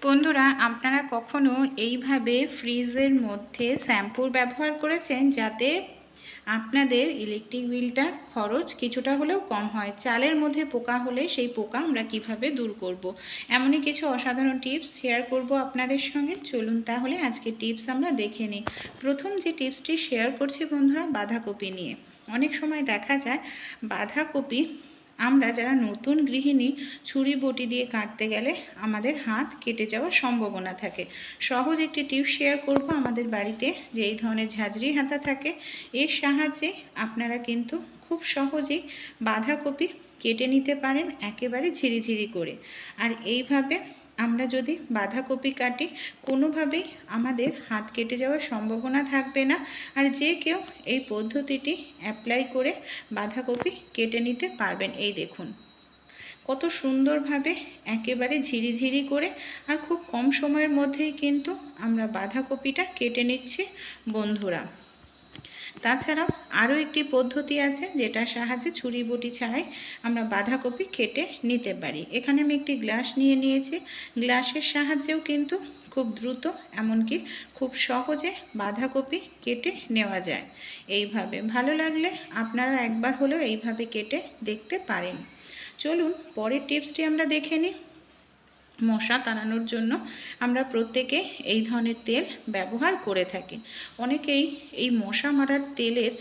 বন্ধুরা, আপনারা কখনো এইভাবে ফ্রিজের মধ্যে শ্যাম্পুর ব্যবহার করেছেন যাতে আপনাদের ইলেকট্রিক বিলটার খরচ কিছুটা হলেও কম হয়? চালের মধ্যে পোকা হলে সেই পোকা আমরা কীভাবে দূর করব। এমনই কিছু অসাধারণ টিপস শেয়ার করব আপনাদের সঙ্গে। চলুন তাহলে আজকে টিপস আমরা দেখে নিই। প্রথম যে টিপসটি শেয়ার করছি বন্ধুরা, বাঁধাকপি নিয়ে। অনেক সময় দেখা যায় বাঁধাকপি আমরা যারা নতুন গৃহিণী, ছুরি বটি দিয়ে কাটতে গেলে আমাদের হাত কেটে যাওয়ার সম্ভাবনা থাকে। সহজ একটি টিপ শেয়ার করব আমাদের বাড়িতে যে এই ধরনের ঝাঁঝরি হাতা থাকে, এর সাহায্যে আপনারা কিন্তু খুব সহজেই বাঁধাকপি কেটে নিতে পারেন একেবারে ঝিরিঝিরি করে। আর এইভাবে আমরা যদি বাঁধাকপি কাটি, কোনোভাবেই আমাদের হাত কেটে যাওয়ার সম্ভাবনা থাকবে না। আর যে কেউ এই পদ্ধতিটি অ্যাপ্লাই করে বাঁধাকপি কেটে নিতে পারবেন, এই দেখুন। কত সুন্দরভাবে একেবারে ঝিরিঝিরি করে আর খুব কম সময়ের মধ্যেই কিন্তু আমরা বাঁধাকপিটা কেটে নিচ্ছি, বন্ধুরা। তাছাড়াও আরও একটি পদ্ধতি আছে যেটার সাহায্যে ছুরি বটি ছাড়াই আমরা বাঁধাকপি কেটে নিতে পারি। এখানে আমি একটি গ্লাস নিয়ে নিয়েছি। গ্লাসের সাহায্যেও কিন্তু খুব দ্রুত এমনকি খুব সহজে বাঁধাকপি কেটে নেওয়া যায়। এইভাবে ভালো লাগলে আপনারা একবার হলেও এইভাবে কেটে দেখতে পারেন। চলুন পরের টিপসটি আমরা দেখে নিই। মশা তাড়ানোর জন্য আমরা প্রত্যেকে এই ধরনের তেল ব্যবহার করে থাকি। অনেকেই এই মশা মারার তেলের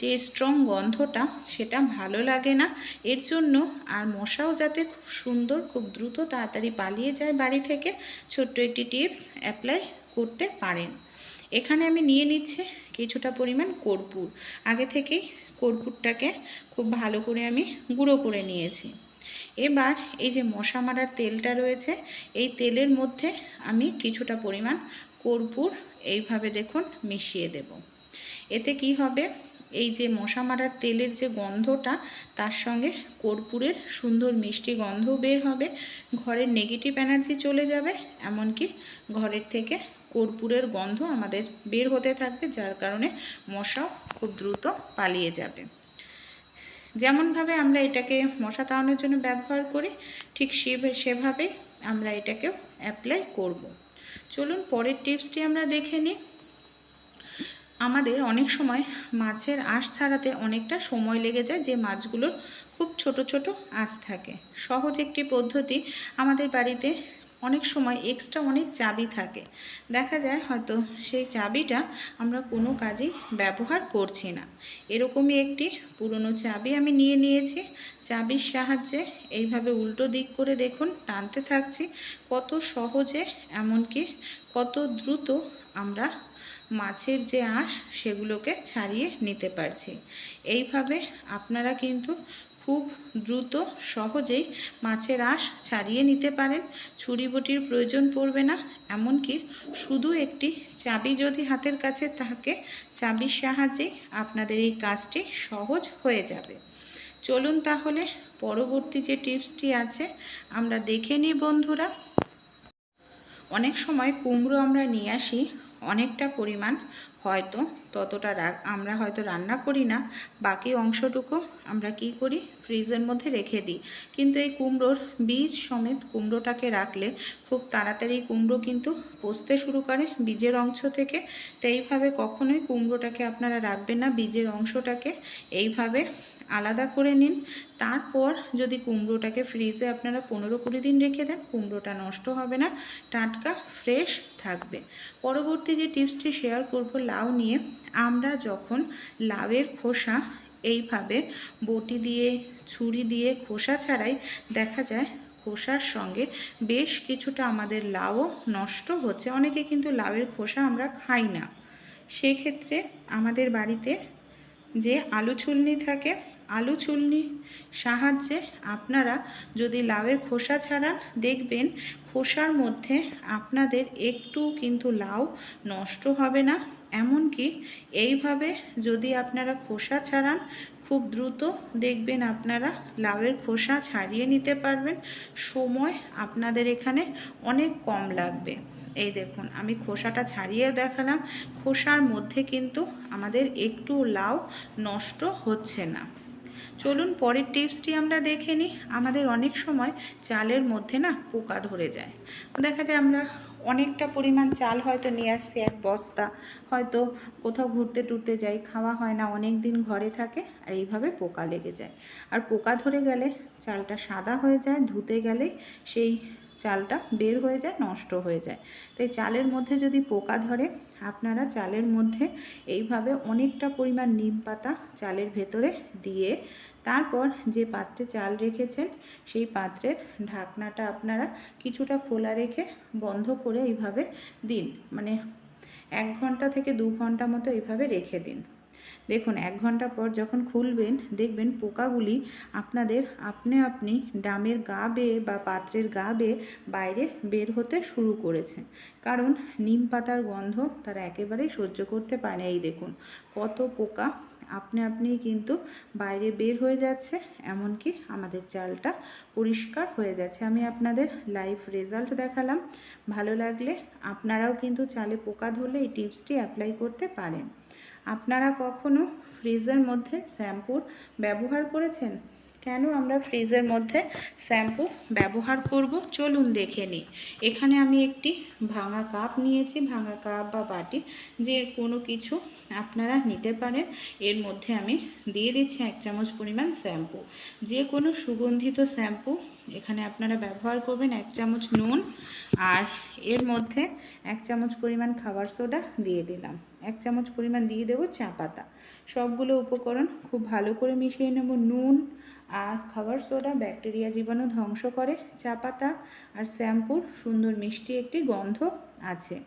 যে স্ট্রং গন্ধটা, সেটা ভালো লাগে না। এর জন্য আর মশাও যাতে খুব সুন্দর, খুব দ্রুত তাড়াতাড়ি পালিয়ে যায় বাড়ি থেকে, ছোট্ট একটি টিপস অ্যাপ্লাই করতে পারেন। এখানে আমি নিয়ে নিচ্ছে কিছুটা পরিমাণ কর্পূর। আগে থেকেই কর্পূরটাকে খুব ভালো করে আমি গুঁড়ো করে নিয়েছি। এবার এই যে মশা মারার তেলটা রয়েছে, এই তেলের মধ্যে আমি কিছুটা পরিমাণ কর্পূর এইভাবে দেখুন মিশিয়ে দেব। এতে কি হবে? এই যে মশা মারার তেলের যে গন্ধটা, তার সঙ্গে কর্পূরের সুন্দর মিষ্টি গন্ধ বের হবে, ঘরের নেগেটিভ এনার্জি চলে যাবে, এমনকি ঘরের থেকে কর্পূরের গন্ধ আমাদের বের হতে থাকবে, যার কারণে মশাও খুব দ্রুত পালিয়ে যাবে। যেমনভাবে আমরা এটাকে মশা তাড়ানোর জন্য ব্যবহার করি, ঠিক সেভাবেই আমরা এটাকেও অ্যাপ্লাই করব। চলুন পরের টিপসটি আমরা দেখে নিই আমাদের অনেক সময় মাছের আঁশ ছাড়াতে অনেকটা সময় লেগে যায় যে মাছগুলোর খুব ছোট ছোট আঁশ থাকে সহজ একটি পদ্ধতি আমাদের বাড়িতে অনেক সময় এক্সট্রা অনেক চাবি থাকে। দেখা যায় হয়তো সেই চাবিটা আমরা কোনো কাজেই ব্যবহার করছি না। এরকমই একটি পুরনো চাবি আমি নিয়ে নিয়েছি। চাবির সাহায্যে এইভাবে উল্টো দিক করে দেখুন, টানতে থাকছি। কত সহজে এমনকি কত দ্রুত আমরা মাছের যে আঁশ সেগুলোকে ছাড়িয়ে নিতে পারছি। এইভাবে আপনারা কিন্তু খুব দ্রুত, সহজেই মাছের আঁশ ছাড়িয়ে নিতে পারেন। ছুরি বটির প্রয়োজন পড়বে না, এমনকি শুধু একটি চাবি যদি হাতের কাছে থাকে, চাবির সাহায্যেই আপনাদের এই কাজটি সহজ হয়ে যাবে। চলুন তাহলে পরবর্তী যে টিপসটি আছে, আমরা দেখে নিই বন্ধুরা। অনেক সময় কুমড়ো আমরা নিয়ে আসি অনেকটা পরিমাণ হয়তো ততটা আমরা হয়তো রান্না করি না, বাকি অংশটুকু আমরা কি করি? ফ্রিজের মধ্যে রেখে দিই। কিন্তু এই কুমড়োর বীজ সমেত কুমড়োটাকে রাখলে খুব তাড়াতাড়ি কুমড়ো কিন্তু পচতে শুরু করে বীজের অংশ থেকে। তো এইভাবে কখনোই কুমড়োটাকে আপনারা রাখবেন না, বীজের অংশটাকে। এইভাবে আলাদা করে নিন। তারপর যদি কুমড়োটাকে ফ্রিজে আপনারা পনেরো কুড়ি দিন রেখে দেন, কুমড়োটা নষ্ট হবে না, টাটকা ফ্রেশ থাকবে। পরবর্তী যে টিপসটি শেয়ার করব লাউ নিয়ে, আমরা যখন লাউয়ের খোসা এইভাবে বটি দিয়ে, ছুরি দিয়ে খোসা ছাড়াই, দেখা যায় খোসার সঙ্গে বেশ কিছুটা আমাদের লাউও নষ্ট হচ্ছে। অনেকে কিন্তু লাউয়ের খোসা আমরা খাই না। সেক্ষেত্রে আমাদের বাড়িতে যে আলু ছুলনি থাকে আলু চুলনি সাহায্যে আপনারা যদি লাউয়ের খোসা ছাড়ান, দেখবেন খোসার মধ্যে আপনাদের একটু কিন্তু লাউ নষ্ট হবে না। এমনকি এইভাবে যদি আপনারা খোসা ছাড়ান, খুব দ্রুত দেখবেন আপনারা লাউয়ের খোসা ছাড়িয়ে নিতে পারবেন। সময় আপনাদের এখানে অনেক কম লাগবে। এই দেখুন, আমি খোসাটা ছাড়িয়ে দেখালাম। খোসার মধ্যে কিন্তু আমাদের একটু লাউ নষ্ট হচ্ছে না। চলুন পরের টিপসটি আমরা দেখে নিই। আমাদের অনেক সময় চালের মধ্যে না পোকা ধরে যায়। দেখা যায় আমরা অনেকটা পরিমাণ চাল হয়তো নিয়ে আসছি এক বস্তা, হয়তো কোথাও ঘুরতে টুরতে যাই, খাওয়া হয় না, অনেক দিন ঘরে থাকে আর এইভাবে পোকা লেগে যায়। আর পোকা ধরে গেলে চালটা সাদা হয়ে যায়, ধুতে গেলে সেই চালটা বের হয়ে যায়, নষ্ট হয়ে যায়। তাই চালের মধ্যে যদি পোকা ধরে, আপনারা চালের মধ্যে এইভাবে অনেকটা পরিমাণ নিম পাতা চালের ভেতরে দিয়ে, তারপর যে পাত্রে চাল রেখেছেন, সেই পাত্রের ঢাকনাটা আপনারা কিছুটা খোলা রেখে বন্ধ করে এইভাবে দিন। মানে এক ঘণ্টা থেকে দু ঘণ্টা মতো এইভাবে রেখে দিন। দেখুন, এক ঘণ্টা পর যখন খুলবেন, দেখবেন পোকাগুলি আপনাদের আপনি আপনি ডামের গা বেয়ে বা পাত্রের গা বেয়ে বাইরে বের হতে শুরু করেছে। কারণ নিম পাতার গন্ধ তারা একেবারেই সহ্য করতে পারে এই দেখুন, কত পোকা আপনি আপনি কিন্তু বাইরে বের হয়ে যাচ্ছে, এমনকি আমাদের চালটা পরিষ্কার হয়ে যাচ্ছে। আমি আপনাদের লাইভ রেজাল্ট দেখালাম। ভালো লাগলে আপনারাও কিন্তু চালে পোকা ধরলে এই টিপসটি অ্যাপ্লাই করতে পারেন। আপনারা কখনো ফ্রিজের মধ্যে শ্যাম্পুর ব্যবহার করেছেন? কেন আমরা ফ্রিজের মধ্যে শ্যাম্পু ব্যবহার করব? চলুন দেখে নিই। এখানে আমি একটি ভাঙা কাপ নিয়েছি। ভাঙা কাপ বা বাটি যে কোনো কিছু আপনারা নিতে পারেন। এর মধ্যে আমি দিয়ে দিচ্ছি এক চামচ পরিমাণ শ্যাম্পু। যে কোনো সুগন্ধিত শ্যাম্পু, এখানে আপনারা ব্যবহার করবেন এক চামচ নুন আর এর মধ্যে এক চামচ পরিমাণ খাবার সোডা দিয়ে দিলাম। এক চামচ পরিমাণ দিয়ে দেবো চা পাতা। সবগুলো উপকরণ খুব ভালো করে মিশিয়ে নেব। নুন আর খাবার সোডা ব্যাকটেরিয়া জীবাণু ধ্বংস করে। চা পাতা আর শ্যাম্পুর সুন্দর মিষ্টি একটি গন্ধ আছে।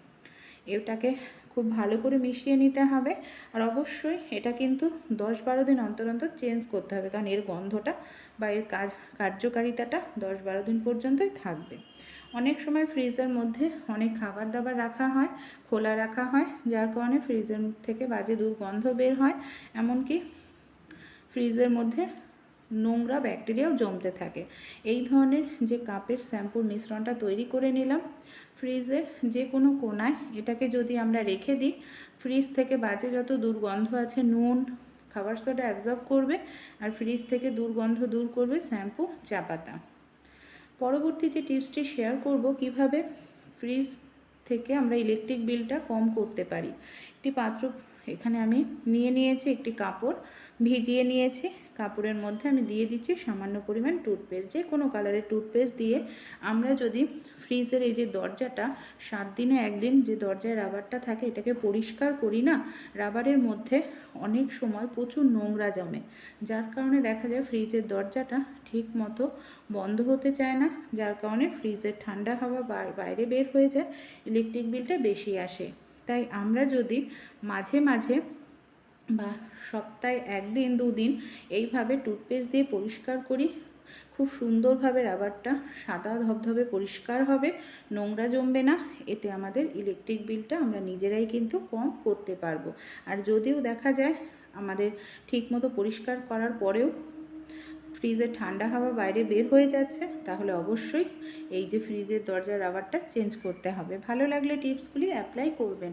এটাকে খুব ভালো করে মিশিয়ে নিতে হবে। আর অবশ্যই এটা কিন্তু দশ বারো দিন অন্তর অন্তর চেঞ্জ করতে হবে। কারণ এর গন্ধটা বা এর কাজ, কার্যকারিতাটা দশ বারো দিন পর্যন্তই থাকবে। অনেক সময় ফ্রিজের মধ্যে অনেক খাবার দাবার রাখা হয়, খোলা রাখা হয়, যার কারণে ফ্রিজের থেকে বাজে দুর্গন্ধ বের হয়। এমনকি ফ্রিজের মধ্যে নোংরা ব্যাকটেরিয়াও জমতে থাকে। এই ধরনের যে কাপের শ্যাম্পুর মিশ্রণটা তৈরি করে নিলাম, ফ্রিজের যে কোনো কোনায় এটাকে যদি আমরা রেখে দিই, ফ্রিজ থেকে বাজে যত দুর্গন্ধ আছে, নুন, খাবার সোডা অ্যাবজর্ব করবে আর ফ্রিজ থেকে দুর্গন্ধ দূর করবে শ্যাম্পু, চা পাতা। পরবর্তী যে টিপসটি শেয়ার করব, কীভাবে ফ্রিজ থেকে আমরা ইলেকট্রিক বিলটা কম করতে পারি। একটি পাত্র এখানে আমি নিয়ে নিয়েছি একটি কাপড়, ভিজিয়ে নিয়েছি। কাপড়ের মধ্যে আমি দিয়ে দিচ্ছি সামান্য পরিমাণ টুথপেস্ট যে কোনো কালারের টুথপেস্ট দিয়ে আমরা যদি ফ্রিজের এই যে দরজাটা, সাত দিনে একদিন যে দরজায় রাবারটা থাকে, এটাকে পরিষ্কার করি না রাবারের মধ্যে অনেক সময় প্রচুর নোংরা জমে। যার কারণে দেখা যায় ফ্রিজের দরজাটা ঠিক মতো বন্ধ হতে চায় না, যার কারণে ফ্রিজের ঠান্ডা হাওয়া বাইরে বের হয়ে যায় ইলেকট্রিক বিলটা বেশি আসে। তাই আমরা যদি মাঝে মাঝে বা সপ্তাহে একদিন, দুদিন এইভাবে টুথপেস্ট দিয়ে পরিষ্কার করি, খুব সুন্দরভাবে রাবারটা সাদা ধবধবে পরিষ্কার হবে, নোংরা জমবে না, এতে আমাদের ইলেকট্রিক বিলটা আমরা নিজেরাই কিন্তু কম করতে পারব। আর যদিও দেখা যায় আমাদের ঠিকমতো পরিষ্কার করার পরেও ফ্রিজের ঠান্ডা হাওয়া বাইরে বের হয়ে যাচ্ছে, তাহলে অবশ্যই এই যে ফ্রিজের দরজার রাবারটা চেঞ্জ করতে হবে। ভালো লাগলে টিপসগুলি অ্যাপ্লাই করবেন।